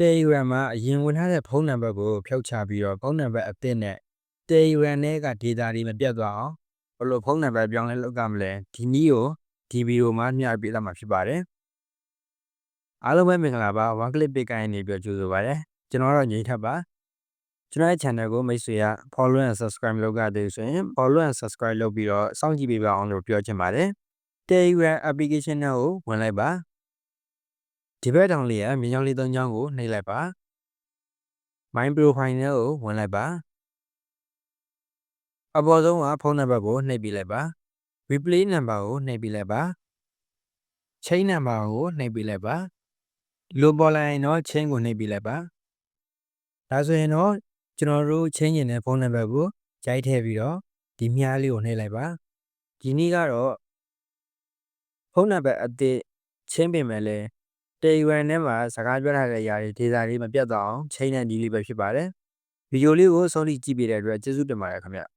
Telegram မှာအရင်ဝင်ထားတဲ့ဖုန်းနံပါတ်ကိုဖြုတ်ချပြီးတော့ဖုန်းနံပါတ်အသစ်နဲ့ Telegram ထဲက data တွေမပြတ်သွားအောင်ဘယ်လိုဖုန်းနံပါတ်ပြောင်းလဲလုပ်ရမလဲဒီနည်းကိုဒီဗီဒီယိုမှာမျှပြသမှာဖြစ်ပါတယ်အားလုံးပဲမင်္ဂလာပါ one click ပိတ်ကိုင်းနေပြီးကြိုဆိုပါရစေကျွန်တော်ကတော့ငြိမ်းထပ်ပါကျွန်တော်ရဲ့ channel ကိုမိတ်ဆွေက follow and subscribe လုပ်ကြသေးဆိုရင် follow and subscribe လုပ်ပြီးတော့စောင့်ကြည့်ပေးပါအောင်လို့ပြောချင်ပါတယ် Telegram application ကိုဝင်လိုက်ပါ ဒီဘက်တောင်လေးကမြေကြောင်းလေးသုံးချောင်းကိုနှိပ်လိုက်ပါ My profile နဲ့ကိုဝင်လိုက်ပါအပေါ်ဆုံးကဖုန်းနံပါတ်ကိုနှိပ်ပြလိုက်ပါ replay number ကိုနှိပ်ပြလိုက်ပါ chain number ကိုနှိပ်ပြလိုက်ပါလိုပေါ်လာရင်တော့ chain ကိုနှိပ်ပြလိုက်ပါဒါဆိုရင်တော့ကျွန်တော်တို့ chain ရင်တဲ့ဖုန်းနံပါတ်ကိုရိုက်ထည့်ပြီးတော့ဒီမြားလေးကိုနှိပ်လိုက်ပါဒီနည်းကတော့ဖုန်းနံပါတ်အသစ်ချင်းပင်မဲ့လဲ Telegram ထဲမှာစကားပြောထားတဲ့အရာတွေ data တွေမပြတ်သွားအောင်ချိန်တဲ့နည်းလေးပဲဖြစ်ပါတယ်ဗီဒီယိုလေးကိုဆုံးဖြတ်ကြည့်ပေးတဲ့အတွက်ကျေးဇူးတင်ပါတယ်ခင်ဗျ